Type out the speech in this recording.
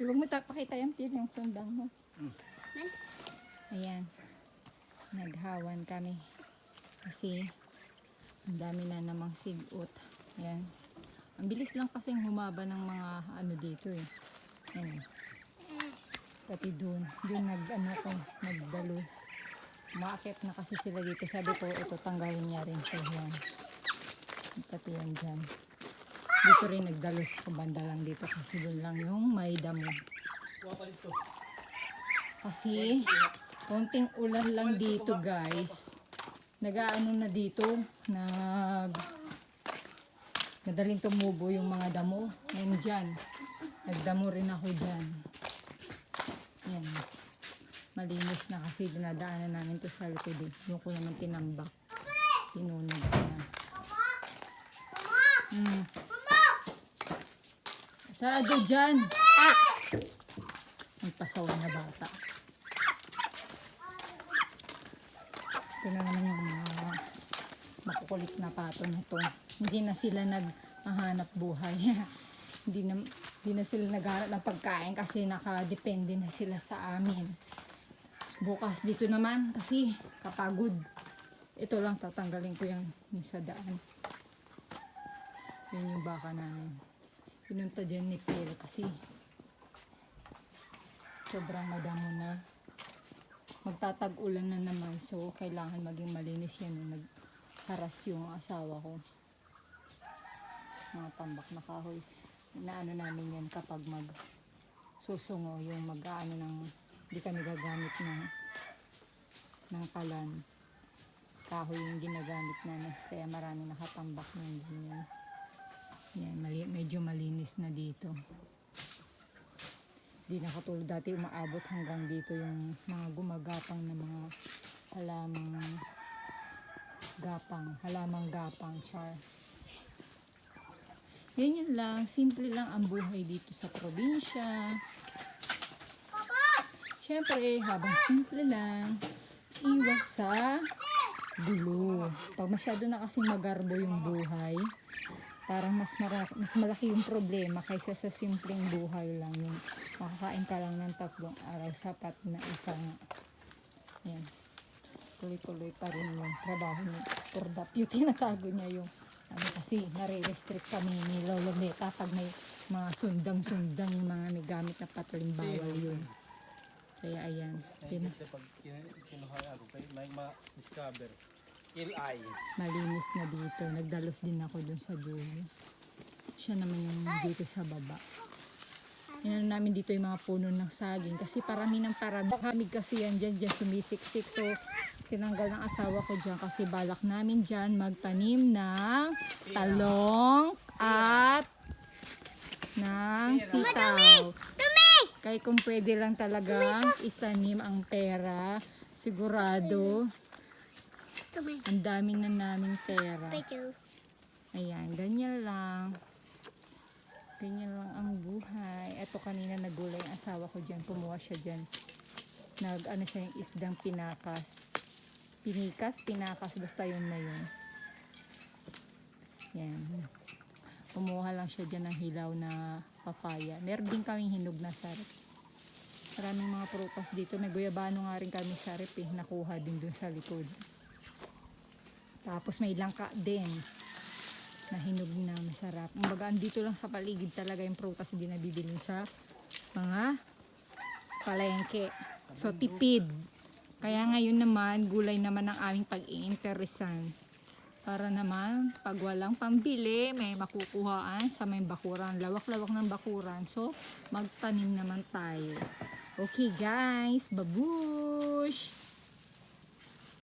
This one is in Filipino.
Huwag mo tapakita yung pin yung sundang mo. Mm. Ayan. Naghawan kami. Kasi ang dami na namang sigot. Ayan. Ang bilis lang kasing humaba ng mga ano dito eh. Ayan. Pati doon. Doon nag ano ko, nagdalos. Maakit na kasi sila dito. Sabi ko, ito tanggalin niya rin siya yan. Pati yan dyan. Dito rin nagdalos ako banda lang dito kasi doon lang yung may damo. Kasi konting ulan lang dito guys. Nagaano na dito, nag madaling tumubo yung mga damo. Yan dyan. Nagdamo rin ako dyan. Yan. Malinis na kasi dinadaanan namin to sa likod eh. Yung ko naman tinambak. Sinunog na. Mm. Sarado dyan. Ah! Ang pasawan na bata. Ito na naman yung mga makukulit na pato na to. Hindi na sila naghahanap buhay. hindi na, hindi na sila naghahanap ng pagkain kasi nakadepende na sila sa amin. Bukas dito naman kasi kapagod. Ito lang tatanggalin ko yung sa daan. Yun yung baka namin. Pinunta dyan ni Phil kasi sobrang madamo na. Magtatag-ulan na naman so kailangan maging malinis yan. eh. Nagharas yung asawa ko. Mga tambak na kahoy. Inaano namin yan kapag mag susungo yung mag-aano ng hindi kami gagamit ng ng kalan kahoy yung ginagamit namin kaya marami nakatambak ng ganyan yan, mali, medyo malinis na dito. Hindi na katulad dati umaabot hanggang dito yung mga gumagapang na mga halamang gapang halamang gapang char. Yan yun lang. Simple lang ang buhay dito sa probinsya. Siyempre, habang simple lang, iwas sa gulo. Pag masyado na kasing magarbo yung buhay, parang mas, mara- mas malaki yung problema kaysa sa simpleng buhay lang. Yung makakain ka lang ng tatlong araw, sapat na ika nga. Yan. Tuloy-tuloy pa rin yung trabaho ni Tordap. Yung tinatago niya yung ano kasi nare-restrict kami ni Lolo Meta pag may mga sundang-sundang yung mga may gamit na patalim bawal yun. Kaya ayan, Kasi pag kin- kinuha ako may ma-discover. Kill-eye. malinis na dito. Nagdalos din ako dun sa dulo. Siya naman yung dito sa baba. Yan namin dito yung mga puno ng saging kasi parami ng parami. Hamig kasi yan dyan, dyan sumisiksik. So, tinanggal ng asawa ko dyan kasi balak namin dyan magtanim ng talong at ng sitaw. Kaya kung pwede lang talaga itanim ang pera, sigurado. Ang dami na naming pera. Ayan, ganyan lang. Ganyan lang ang buhay. Ito kanina nagulay ang asawa ko dyan. Kumuha siya dyan. Nag, ano siya yung isdang pinakas. Pinikas, pinakas. Basta yun na yun. Yan. Kumuha lang siya dyan ng hilaw na papaya. Meron din kaming hinog na sarip. Maraming mga prutas dito. May guyabano nga rin kami sarip eh. Nakuha din dun sa likod. Tapos may langka din na hinog na masarap. Kumbaga, andito lang sa paligid talaga yung prutas hindi nabibili sa mga palengke. So, tipid. Kaya ngayon naman, gulay naman ang aming pag-iinteresan. Para naman, pag walang pambili, may makukuhaan sa may bakuran. Lawak-lawak ng bakuran. So, magtanim naman tayo. Okay guys, babush!